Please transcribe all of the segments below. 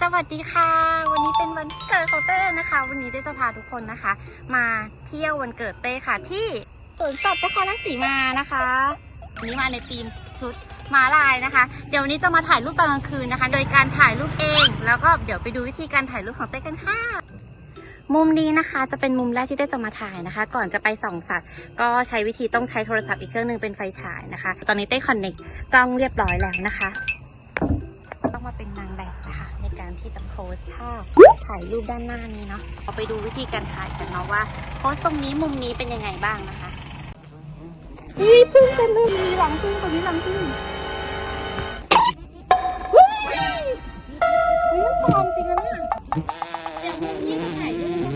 สวัสดีค่ะ วันนี้เป็นวันเกิดของเต้นะคะ วันนี้เต้จะพาทุกคนนะคะ มาเที่ยววันเกิดเต้ค่ะ ที่สวนสัตว์นครราชสีมานะคะวันนี้มาในธีมชุดมาลายนะคะ เดี๋ยววันนี้จะมาถ่ายรูปตอนกลางคืนนะคะ โดยการถ่ายรูปเอง แล้วก็เดี๋ยวไปดูวิธีการถ่ายรูปของเต้กันค่ะ มุมนี้นะคะ จะเป็นมุมแรกที่เต้จะมาถ่ายนะคะ ก่อนจะไปส่องสัตว์ ก็ใช้วิธีต้องใช้โทรศัพท์อีกเครื่องหนึงเป็นไฟฉายนะคะ ตอนนี้เต้คอนเน c t กล้องเรียบร้อยแล้วนะคะ ที่จะโพสท่าถ่ายรูปด้านหน้านี้เนาะเราไปดูวิธีการถ่ายกันเนาะว่าโพสตรงนี้มุมนี้เป็นยังไงบ้างนะคะนี่พึ่งกันเลยมีหลังพึ่งตรงนี้หลังพึ่งเฮ้ยเฮ้ยมันปลอมจริงนะเนี่ยเดี๋ยวมุมนี้ก็ถ่ายรูป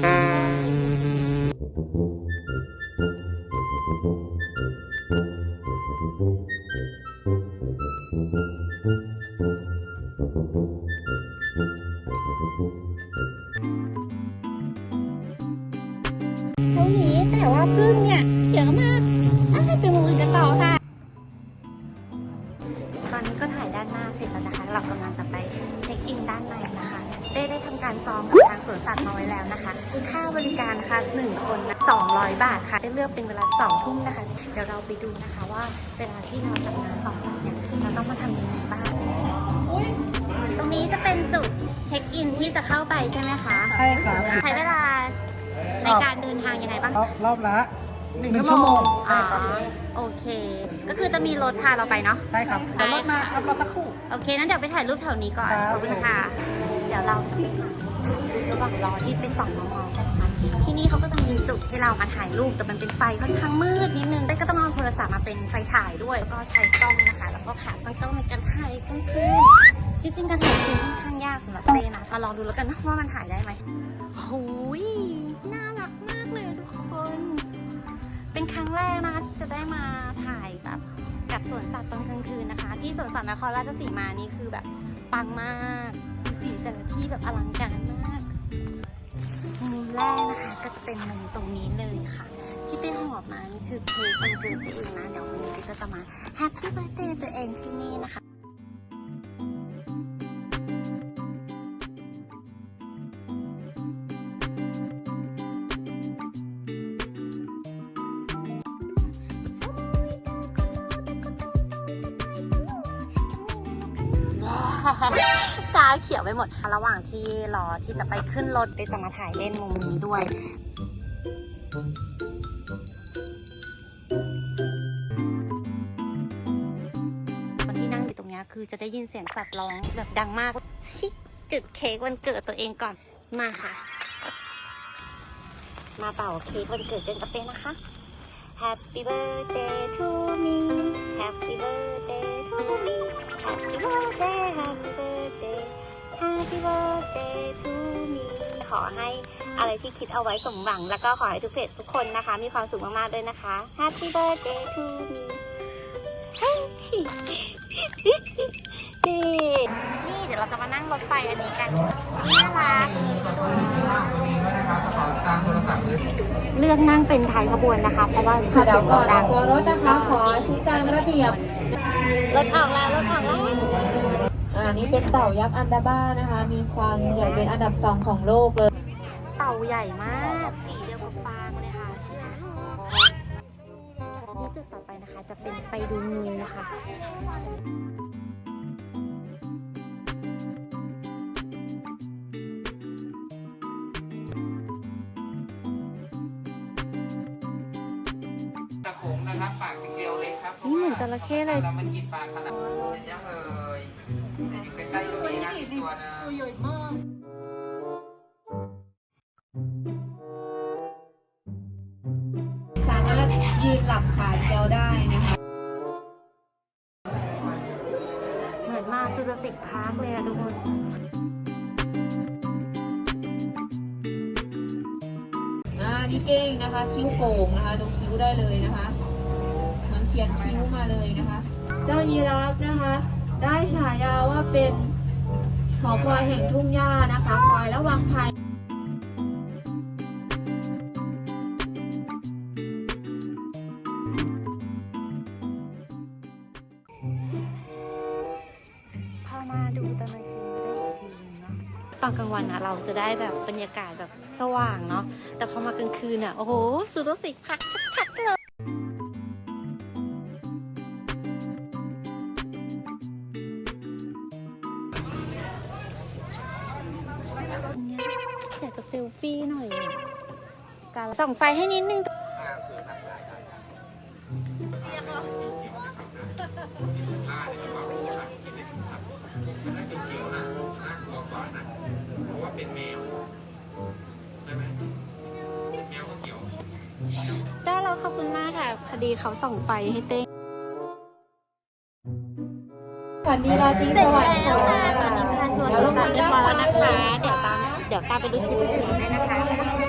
นะคะเขานี้แต่ว่าพึ่งเนี่ยเยอะมากอะไปมุมอื่นกันต่อค่ะ ตอนนี้ก็ถ่ายด้านหน้าเสร็จแล้วนะคะ เรากำลังจะไปเช็คอินด้านในนะ คะเต้ได้ทำการจองกับทางสวนสัตว์มาไว้แล้วนะคะ ค่าบริการนะคะหนึ่งคนนะ200 บาทค่ะ ได้เลือกเป็นเวลา2ทุ่มนะคะ เดี๋ยวเราไปดูนะคะว่าเวลาที่เราจะมาสองสัตว์เนี่ยเราต้องมาทำยังไงบ้างตรงนี้จะเป็นจุดเช็คอินที่จะเข้าไปใช่ไหมคะ ใช่ครับใช้เวลาในการเดินทางยังไงบ้างรอบรอบละหนึ่งหนึ่งชั่วโมงชั่อ๋วอโมงใช่ครับโอเค ก็คือจะมีรถพาเราไปเนาะ ใช่ครับได้เดี๋ยวรถมาค่ะครับรอสักครู่ โอเค นั้นเดี๋ยวไปถ่ายรูปแถวนี้ก่อนครับขอบคุณค่ะ เราระหว่างรอที่เป็นฝั่งมองๆกันนะคะที่นี่เขาก็จะมีจุดให้เรามาถ่ายรูปแต่มันเป็นไฟค่อนข้างมืดนิดนึงแต่ก็ต้องเอาโทรศัพท์มาเป็นไฟฉายด้วยแล้วก็ใช้กล้องนะคะ แล้วก็ขาตั้งกล้องในการถ่ายกลางคืนที่จริงการถ่ายคืนค่อนข้างยากสำหรับเต้นะมาลองดูแล้วกันนะว่ามันถ่ายได้ไหมโอ้ยน่ารักมากเลยทุกคน เป็นครั้งแรกนะคะที่จะได้มาถ่ายแบบกับสวนสัตว์ตอนกลางคืนนะคะ ที่สวนสัตว์นครราชสีมานี่คือแบบปังมาก สีแต่ละที่แบบอลังการมาก มุมแรกนะคะก็จะเป็นมุมตรงนี้เลยค่ะ ที่เต้นหอบมานี่คือเค้กวันเกิดตัวเองนะเดี๋ยววันนี้ก็จะมาแฮปปี้ i r t h d a y ตัวเองที่นี่นะคะ ตาเขียวไปหมด ระหว่างที่รอที่จะไปขึ้นรถเดจะมาถ่ายเล่นมุมนี้ด้วยคนที่นั่งอยู่ตรงนี้คือจะได้ยินเสียงสัตว์ร้องแบบดังมาก จุดเค้กวันเกิดตัวเองก่อนมาค่ะ มาเป่าเค้กวันเกิดเจนกับเต้นะคะ Happy birthday to me Happy birthday Happy birthday Happy birthday Happy birthday to me ขอให้อะไรที่คิดเอาไว้สมหวัง แล้วก็ขอให้ทุกเพจทุกคนนะคะ มีความสุขมาก ๆ ด้วยนะคะ Happy birthday to me นี่เดี๋ยวเราจะมานั่งรถไฟอันนี้กันน่ารักจุง เลือกนั่งเป็นท้ายขบวนนะคะ เพราะว่าเสียงรถดังตัวรถนะคะขอชี้แจงระเบียบรถออกแล้วรถออกแล้วอันนี้เป็นเต่ายักษ์อันดาบ้านะคะ มีความใหญ่เป็นอันดับสองของโลกเลย เต่าใหญ่มากสีเดียวกับฟางเลยค่ะนี่จุดต่อไปนะคะจะเป็นไปดูงูค่ะ นี่เหมือนจระเข้เลยมันกินปลาขนาดยังเลยอยู่ใกล้ๆตรงนี้นะอีกตัวนะสามารถยืนหลับขาเดียวได้นะคะ เหมือนมาจูราสสิกพาร์คเลยอะทุกคนอ่านี่เก้งนะคะ คิ้วโก่งนะคะดูคิ้วได้เลยนะคะ ขียนคิ้วมาเลยนะคะ เจ้ายีราฟนะคะ ได้ฉายาว่าเป็นหอคอยแห่งทุ่งหญ้านะคะคอยระวังภัยพอมาดูตอนกลางคืนก็ได้อีกฟิลหนึงเนาะตอนกลางวันอะเราจะได้แบบบรรยากาศแบบสว่างเนาะแต่พอมากลางคืนอะโอ้โหสุดสิพักชัด อยากจะเซลฟี่หน่อยอะการส่องไฟให้นิดนึงเพราะว่าเป็นแมวใช่ไหมแมวก็เกี่ยวได้แล้วขอบคุณมากค่ะคดีเขาส่องไฟให้เต้ฝันดีราตรีเสร็สจวัสแล้ดิ์วค่ะค่ะตอนนี้แพนทัวร์สวนสัตว์เรียบร้อยแล้วนะคะ เดี๋ยวตาม เดี๋ยวตามไปดูคลิปอื่นๆได้นะคะ